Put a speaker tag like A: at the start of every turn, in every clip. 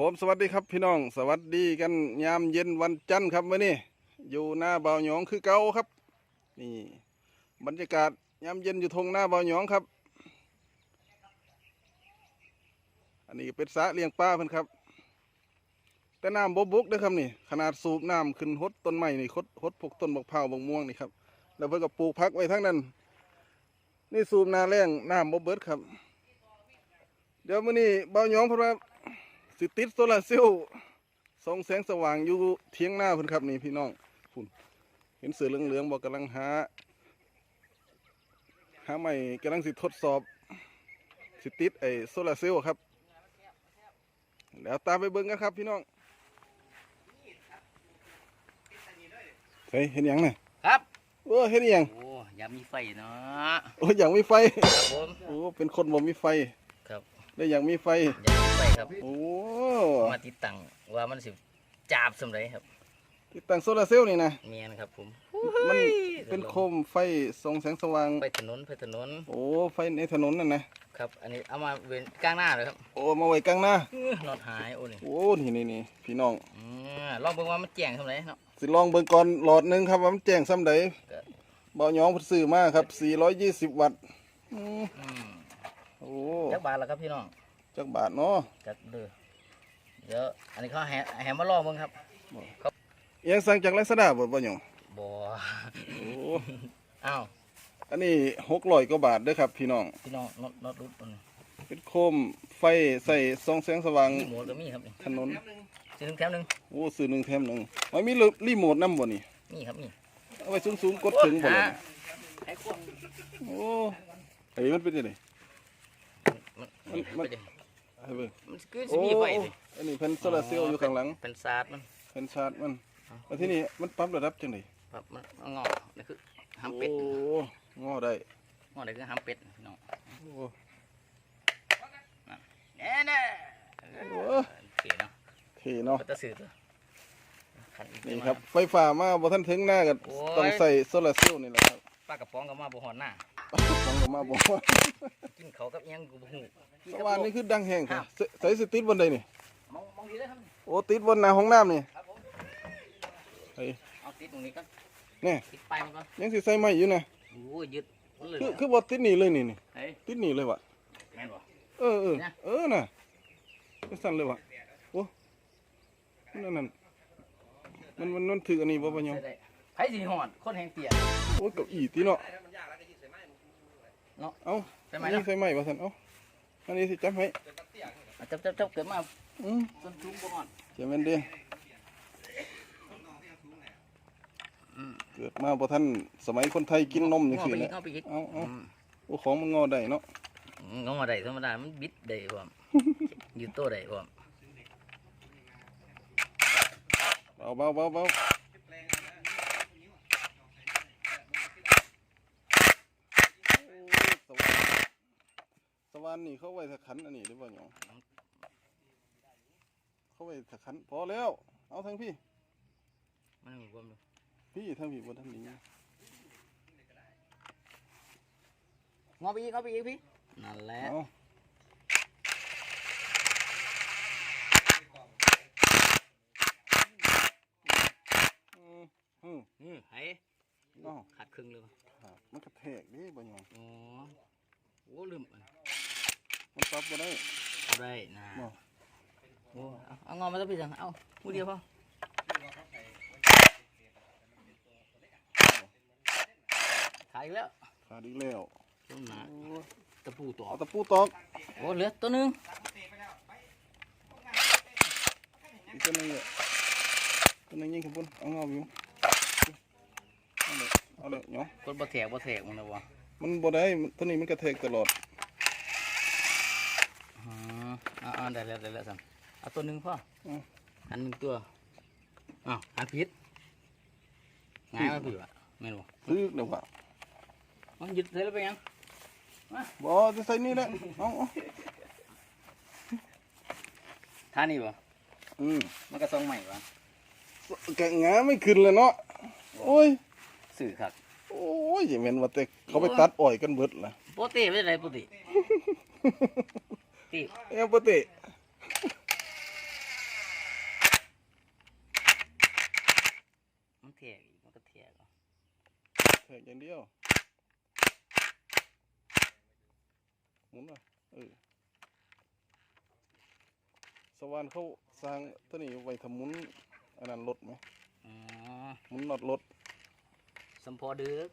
A: ผมสวัสดีครับพี่น้อง สวัสดีกันยามเย็นวันจันทร์ครับวันนี้อยู่หน้าเบาหยองคือเก่าครับ นี่ บรรยากาศยามเย็นอยู่ทงหน้าเบาหยองครับ อันนี้เป็นสะเลี้ยงปลาเพิ่อนครับ แต่น้ำบบุกนะครับนี่ ขนาดสูบน้ำขึ้นหดต้นไม้นี่หดหดพวกต้นบักพร้าวบักม่วงนี่ครับแล้วเพิ่นก็ปลูกพักไว้ทั้งนั้น นี่สูบนาแรงน้ำบเบิดครับ เดี๋ยวมื้อนี้เบาหยองเพิ่นว่า สิติดโซลาร์เซลล์ส่องแสงสว่างอยู่เทียงหน้าเพิ่นครับนี่พี่น้องพุ่นเห็นเสือเหลืองๆบอกกำลังหาหาใหม่กำลังสิทดสอบ สิติดไอ้โซลาร์เซลล์ครับ แล้วตามไปเบิ่งกันครับพี่น้องเฮ้ยเห็นหยังน่ะ
B: ครับ
A: โอ้เห็นหยัง
B: โอ้ยามมีไฟเนาะ
A: โอ้ยังมีไฟ
B: ครับผม
A: โอ้เป็นคนบ่มีไฟ
B: ครับ
A: ได้ยังมีไฟ
B: ยามมีไฟครับ
A: โอ้
B: มาติดตั้งว่ามันสิจาบสำไรครับ
A: ติดตั้งโซลาร์เซลล์นี่นะ
B: เมียนครับผม
A: มันเป็นโคมไฟส่องแสงสว่าง
B: ไปถนนไปถนน
A: โอ้ไฟในถนนนั่นนะครับ
B: อันนี้เอามาเว้นกลางหน้าเลยครับ
A: โอ้มาไว้กลางหน้า
B: อื้อนอดหายโอ้นี่
A: โอ้นี่นี่นี่พี่น้อง
B: อืมลองเบิ่งว่ามันแจ้งสำไรเนาะ
A: สิลองเบิ่งก่อนหลอดหนึงครับว่ามันแจ้งซ้ำใด
B: ก็
A: เบาหยองเพิ่นซื้อมาครับ 420 วัตต์อืม
B: อืม
A: โอ้
B: จักบาทแล้วครับพี่น้อง
A: จักบาทเนาะ
B: จักเด้อเดี๋ยวอันนี้เขาแหแหมาลองเบิ่งครับ
A: อิหยังสั่งจากลาซาด้าบ่บ่หยอง
B: บ่
A: โอ้
B: อ้าว
A: อันนี้600กว่าบาทเด้อครับ พี่น้อง
B: พี่น้องน็อตน็อตรุดตัวนี้
A: เป็นโคมไฟใส่ส่องแสงสว่าง
B: รีโมทก็มีครับนี่
A: ถนน
B: ซื้อหนึ่งแถมหนึ่ง
A: โอ้ซื้อหนึ่งแถมหนึ่งมันมีรีโมทนำบ่นี่
B: นี่ครับนี่
A: เอาไว้สูงๆกดถึงบ่ล่ะ
B: ไอ้พวก
A: โอ้ไอ้มันเป็นจังได
B: มัน
A: มันมัน
B: ไปดิ
A: ให้เบิ่ง
B: มันคือสิมีไฟดิ
A: อันนี้เป็นโซลาร์เซลล์อยู่ข้างหลัง
B: เป็นศาสตร์มัน
A: เป็นชาร์จมันแล้วที่นี่มันปรับระดับจังได
B: แบบมันมันงอนี่คือหามเป็ด
A: โอ้งอได้
B: งอนี่คือหามเป็ดพี่น้อง
A: โอ้
B: แน่แน่
A: โอ้
B: โอเคเนาะ
A: เท่เนาะ
B: ก็จะซื้อตัวขันอีก
A: นี่
B: ตัว
A: ครับ ไฟฟ้ามาบ่ทันถึงหน้าก็
B: โอ้ย
A: ต้องใส่โซลาร์เซลล์นี่แหละครับ
B: ปลากระป๋องก็มาบ่หอนหน้า
A: ต้องก็มาบ่ว่า
B: กินเขาวกับอิหยังกูบ่ฮู้
A: สว่านนี่คือดังแห้งค่ะใส่ใส่สติดบนใดนี่
B: มองมองดีเลยครับ
A: โอ้ติดบนหน้าห้องน้ำนี่
B: ครับผม
A: เฮ้ย
B: เอาติดตรงนี้ก่อน
A: แนี่
B: ติดปลายมันก่อน
A: ยังสิใส่ไม้อยู่นะ
B: โอ้ยยึดมันเลย
A: คือคือบ่ติดนี่เลยนี่นี่
B: เฮ้ย
A: ติดนี่เลยว่ะ
B: แม่นบ่
A: เออเออ
B: เนี่ย
A: เออน่ะมันสั่นเลยว่ะโอ้นั่นนั่นมันมันมันถืออันนี้บ่บ่ยอง
B: ใส่ได้ไผสิหอดคนแห่งเตี้ย
A: โอ้ยเก้าอี้ติเนาะ
B: เนาะ
A: เอ้า
B: ใช่ไหม
A: นี่
B: เนาะ
A: ใส่ไม้บ่ซั่นเอ้าอันนี้สิจับให้
B: อะจับจับจับเกิดมา
A: อืม
B: ส้นสูงบ่หอน
A: จะแม่นเด้เกิดมาบ่ทันสมัยคนไทยกินนมจัง
B: งอ
A: ซี่
B: ไปอี
A: แห
B: ก
A: ละ
B: งอไปอีก
A: เอาเอา
B: อืม
A: โอ้ของมันงอได้เนาะ
B: งอได้ธรรมดามันบิดได้พร้อมยืดโตได้พร้อม
A: เบาเบาเบาเบาโอ้สวรรค์ส วรรค์นี่เขาไว้ถ้าขันอันนี้หรือเปล่าหยองเขาไว้ถ้าขันพอแล้ว เอาทั้งพี่
B: มันมีความดู
A: พี่ทั้งพี่บนทั้งนี้
B: งอไปอีกงอไปอีกพี่นั่นแหละ
A: เอาอืมอืม
B: อืมไอ้
A: อ้าว
B: ขาดครึ่งเลยว่ะ
A: ครับมันกระแทกดิบ่หยอง
B: อ๋อโอ้ลืมอัน
A: มันปรับบ่ได้
B: เอาได้นะ
A: บ่
B: โอ้เอาเอางอมาแล้วพี่จังเอามือเดียวพอถ่ายอีกแล้ว
A: ขาดอีกแล้ว
B: ต้นหนา
A: โอ้
B: ตะปูตัว
A: เอาตะปูตอก
B: โอ้เหลือตัวหนึง
A: อีกตัวหนึงเนี่ยตัวหนึงยิงขบุนเอาเงาอยู่เอาเลยเอาเลยเนาะ
B: กดบ่แทกบ่แทกมันนะวะ
A: มันบ่ได้มันตัวนี้มันกระแทกตลอด
B: อ๋อเอาเอาได้แล้วได้แล้วสั่งเอาตัวหนึงพ่อ
A: อืม
B: อันหนึ่งตัวอ้าวอันผิดง่ายมากพี่วะไม่รู้
A: ซื้อเดี๋ยวว่า
B: มันยึดเสร็จแล้วไปยัง
A: บ่จะใส่นี่แหละเอาเอา
B: ท่านี่บ่
A: อืม
B: มันก็ทรงใหม่วะ
A: แกะงาไม่ขึ้นเลยเนาะโอ้ย
B: สื่อครับ
A: โอ้ยอย่าแม่นว่าแต่เขาไปตัดอ้อยกันเบิดล่ะ
B: ปกติไม่ได้ปกติติ
A: เอ้ยปกติ
B: ทียกอีกมันก็เทียกเอา
A: แทกอย่างเดียว หมุนมาเออสวรรค์เขาสร้างตัวนี้ไว้ทำหมุนอันนั้นรถไหม
B: อ๋อ
A: หมุนน็อตรถ
B: สมพอดึก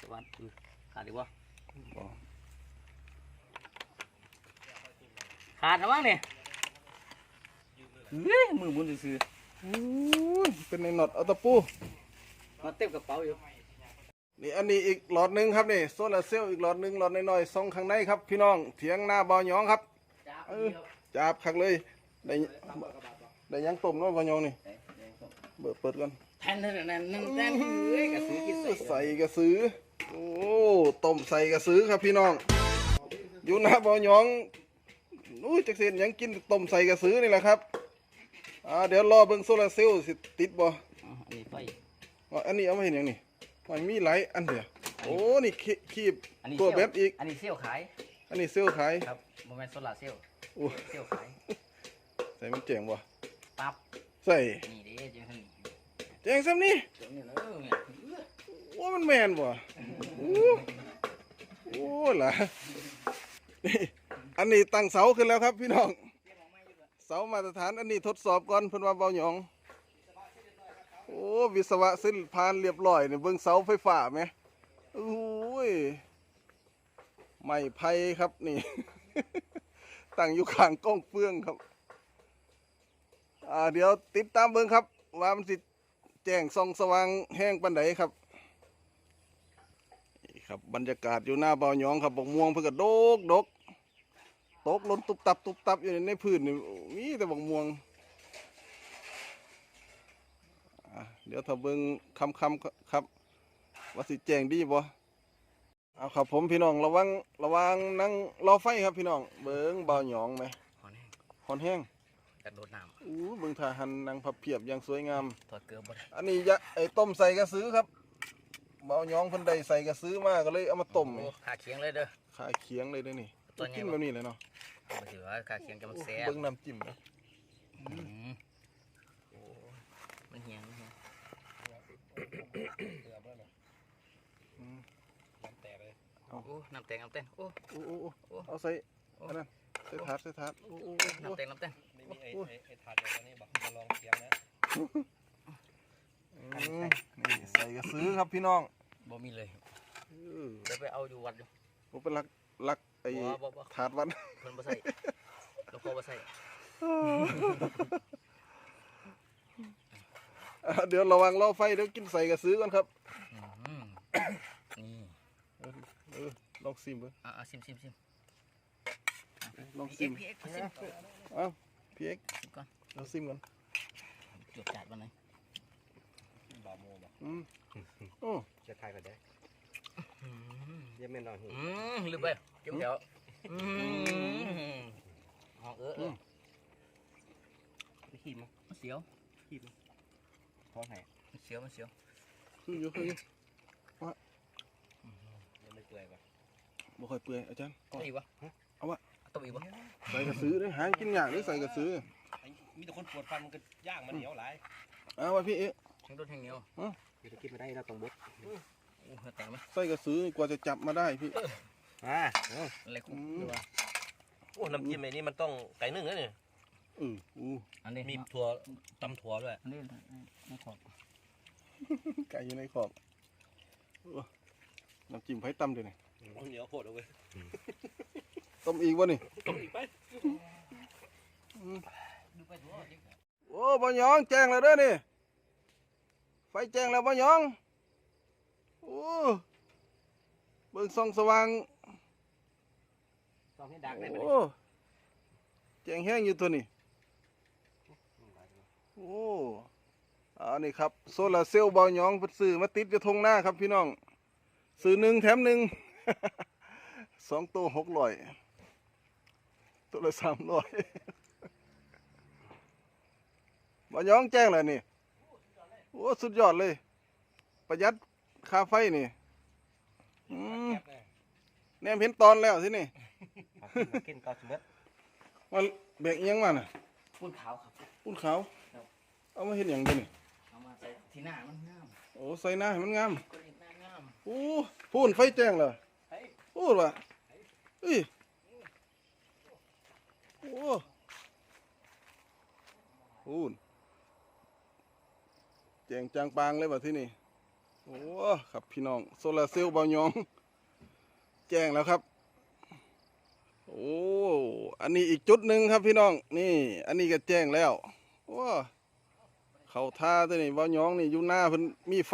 B: สวัสดีขาดดีวะ
A: บ่
B: ขาดนะมั้งเนี่ยเฮ้ยมือบุญซื้อ
A: อู้ย เป็นในน็อตเอาตะปู
B: ๆมาเต็มกระเป๋าอยู่
A: นี่อันนี้อีกหลอดหนึ่งครับนี่โซลาร์เซลล์อีกหลอดหนึ่งหลอดน้อยๆส่องข้างในครับ พี่น้องเถียงหน้าบอหยองครับ
B: จ้า
A: เออจับคักเลยได้ได้ยังต้มเน้อยบอหยองนี่เบิดเปิดกัน
B: แทนแทนแทนแทนแทนเฮ้ยกระสือกินใส่
A: ใส่กระสือโอ้ต้มใส่กระสือครับพี่น้อง อยู่หน้าบอหยองนู้ยจักเสียนหยังกินต้มใส่กระสือนี่แหละครับ อ่าเดี๋ยวรอเบิ่งโซลาร์เซลล์สิติดบ่
B: อ๋ออันนี้ไฟ
A: อ๋ออันนี้เอามาเห็นอย่างนี้มันมีหลายอันเดียวโอ้ นี่ขีขีบ
B: อันนี้
A: ตัว
B: เซี่ยว
A: เบ็ดอีก
B: อันนี้เซี่ยวขาย
A: อันนี้เซลล์ขาย
B: ครับโมเมนต์โซลาร์เซลล์
A: โอ้
B: เซี่ยวขาย
A: ใส่มันเจ๋งบ่
B: ปั๊บ
A: ใส่
B: นี่เด้จังหัน
A: เจ๋งซ้ำนี่
B: เดี๋ยวนี้เออเนี่ย
A: ว่ามันแมนบ่โอ้โอ้ล่ะนี่อันนี้ตั้งเสาขึ้นแล้วครับพี่น้อง เสามาตรฐานอันนี้ทดสอบก่อนเพิ่นว่าเบาหยอง โอ้วิศวะสิ้นพานเรียบร้อยเนี่ยเบิ่งเสาไฟฟ้าไหมโอ้ยไม้ไผ่ครับนี่ ตั้งอยู่ข้างกล้องเฟืองครับอ่าเดี๋ยวติดตามเบิ่งครับ ว่ามันสิแจ้งส่องสว่างแห้งปันไดครับนี่ครับบรรยากาศอยู่หน้าเบาหยองครับบกม่วงเพิ่นก็โดกดก ตกหล้นตุบตับตุบตับอยู่ในพื้นนี่มีแต่บักม่วงอะเดี๋ยวถ้าเบิ่งคำคำๆครับว่าสิแจ้งดีบ่เอาครับผมพี่น้องระวังระวังนั่งรอไฟครับพี่น้อง เบิ่งเบาหยองไหม
B: หอนแห้ง
A: หอนแห้ง
B: กระโดดน้
A: อู้เบิ่งทาหันนางพับเพียบอย่างสวยงามำ
B: ถอดเกลือบ่ได้
A: อันนี้ยะไอ้ต้มใส่กระซื้อครับเบาหยองเพิ่นได้ใส่กระซื้อมาก็เลยเอามาต้ม
B: โอ้
A: นี่
B: ขาเคียงเลยเด้อ
A: ขาเคียงเลยเด้อนี่
B: ตัวไง
A: กิน
B: วะ
A: แบบนี้เลยเนาะ
B: มาถือว่าขาเคียงจะมันแซ่บ
A: เบิ่งน้ำจิ้มนะ
B: อืมโอ้มันเหี่ยงมันเหี่ยง
A: อืม
B: โอ้น้ำแตงน้ำแตงโอ้
A: โอ้โอ้โอ้
B: โอ้
A: เอาใส่อันนั้นใส่ถาดใส่ถาดโอ้โอ้โอ้โอ้
B: น้ำแตงน้ำแตง
C: ไม่มีไอ้ไอ้ไอ้ถาดแบบนี้บอกมาลองเสียงนะ
A: อืมนี่ใส่กระซื้อครับพี่น้อง
B: บ่มีเลย
A: เออ
B: เดี๋ยวไปเอาอยู่วัดอยู่
A: ผมเป็นรักรักไอ้
B: บ่บ่บ่
A: ถาดวัน
B: เพิ่นบ่ใส่หลวงพ่อบ่ใส่
A: อะเดี๋ยวระวังรอไฟเดี๋ยวกินใส่กระซื้อก่อนครับ
B: อืมนี่
A: เออเออลองซิมเบิ่ง
B: อะๆซิมซิมซิม
A: ลอง
B: พี่
A: ซิ
B: เอ็
A: ม
B: กพี่เอ็กซิม
A: เอ้าพี่เอ็ก
B: ซิมก่อน
A: เราซิมก่อน
B: จดจัดวันไหน
C: บ่าวโมบอก
A: อืมโอ้
C: จะทายกันได้
B: อืม
C: ยังไม่นอนหู
B: อืมลืมไปเก็บเดี๋ยวอืมห้องเออเออ
C: ไม่ขี้มั้ง
B: มันเสียว
C: ขี้มั้งท้องไหน
B: มันเสียวมันเสียว
A: คืออยู่คืออยู่
C: ยังไม่เปื่อยป่ะ
A: บ่ค่อยเปื่อยอาจารย์
B: ต้มอีกวะ
A: เอาวะ
B: ต้มอีกวะ
A: ใส่กระซื้อเด้อหากินยากหรือใส่กระซื้อ
C: ไอ้มีแต่คนปวดฟันมันก็ย่างมันเหนียวหลาย
A: เอาไว้พี่เอ๊ะ
B: แห้งโดนแห้งเหนียว
C: จะกินไม่ได้เราต้องบด
B: โอ้ยแต่งไหม
A: ใส่กระซื้อกว่าจะจับมาได้พี่
C: อ่า
B: อะไรคุ้ม
A: อืม
B: หรือว่า
C: โอ้น้ำจิ้มไอ้นี่มันต้องไก่นึ่งนะเนี่ย
A: เอออู้
B: อันนี้
C: มีถั่วตำถั่วด้วย
B: อันนี้ไม่ขอบ
A: ไก่อยู่ในขอบโอ้น้ำจิ้มไผ่ตำเด้วยนี่
C: เหนียวโคตรเอาเว้ย
A: ต้มอีกวะนี่
C: ต้มอีกไป
B: ดูไปทั่วจริง
A: โอ้บ่หยองแจ้งแล้วเด้อนี่ไฟแจ้งแล้วบ่หยอง โอ้เบิ่งส่องสว่าง
C: ต้องให้ดักได้ไหม
A: โอ้แจ้งแห้งอยู่ตัวนี้โอ้อันนี้ครับโซลาร์เซลล์เบาหยองเพิ่นซื้อมาติดอยู่ทงหน้าครับพี่น้อง ซื้อหนึ่งแถมหนึ่ง สองตัวหกร้อยตัวละสามร้อยบาหยองแจ้งเลยนี่ โอ้ สุดยอดเลย ประหยัด ค่าไฟนี่อืมแนมเห็นตอนแล้วสินี่
C: กินก้าวสมบัติ
A: มาแบกอิหยังมาน่ะ
B: ปุ้นขาวครับ
A: ปุ้นขาว
B: ครับ
A: เอามาเห็นอย่างเดียวนี่
B: เอามาใส่ที่หน้ามันงาม
A: โอ้ใส่หน้าให้มันงาม
B: ก็เห็นหน้างาม
A: โอ้พูนไฟแจ้งเหรอ
B: เฮ้ย
A: พูดว่ะเอ้ยโอ้พูนแจ้งจางปางเลยว่ะที่นี่ โอ้ครับพี่น้องโซลาร์เซลล์เบายอง แจ้งแล้วครับ โอ้อันนี้อีกจุดหนึ่งครับพี่น้องนี่ อันนี้ก็แจ้งแล้วว้าเขาท่าตัวนี้เบายองนี่อยู่หน้าเพิ่นมีไฟ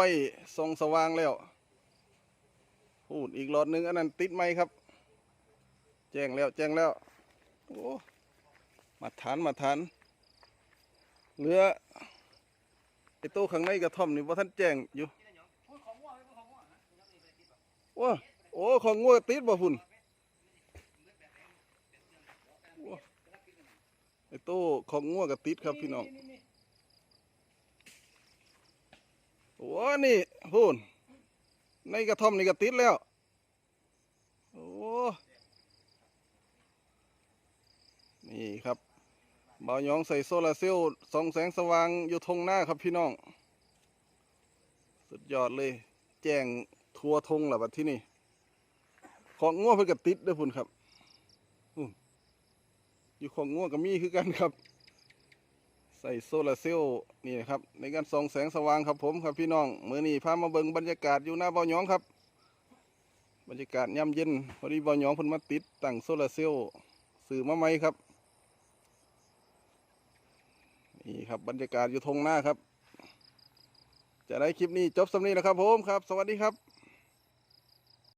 A: ส่องสว่างแล้วพูดอีกหลอดหนึ่งอันนั้นติดไหมครับ แจ้งแล้วแจ้งแล้วโอ้มาทานมาทานเหลือไอ้ต๊ะข้างในกระท่อมนี่ว่าท่านแจ้งอยู่ ว้าโอ้ของงัวติดบ่พุ่นไอ้โต๊ะของงัวก็ติดครับพี่น้องโอ้นี่พุ่นในกระท่อมนี่ก็ติดแล้ว โอ้นี่ครับบ่าวยองใส่โซลาร์เซลล์ส่องแสงสว่างอยู่ทงหน้าครับพี่น้อง สุดยอดเลย แจ้ง ทัวทงแล้วบัดที่นี่ ของง่วเพิ่นก็ติดด้วยพุ่นครับอยู่ของง่วก็มีคือกันครับ ใส่โซลาร์เซลล์นี่นะครับ ในการส่องแสงสว่างครับผมครับพี่น้องเมื่อนี้พามาเบิ่งบรรยากาศอยู่หน้าบ่อหยองครับ บรรยากาศย่ำเย็นพอดีบ่อหยองเพิ่นมาติดตั้งโซลาร์เซลล์สื่อมาใหมครับนี่ครับบรรยากาศอยู่ทงหน้าครับ จะได้คลิปนี้จบสำนี้นะครับผมครับ สวัสดีครับ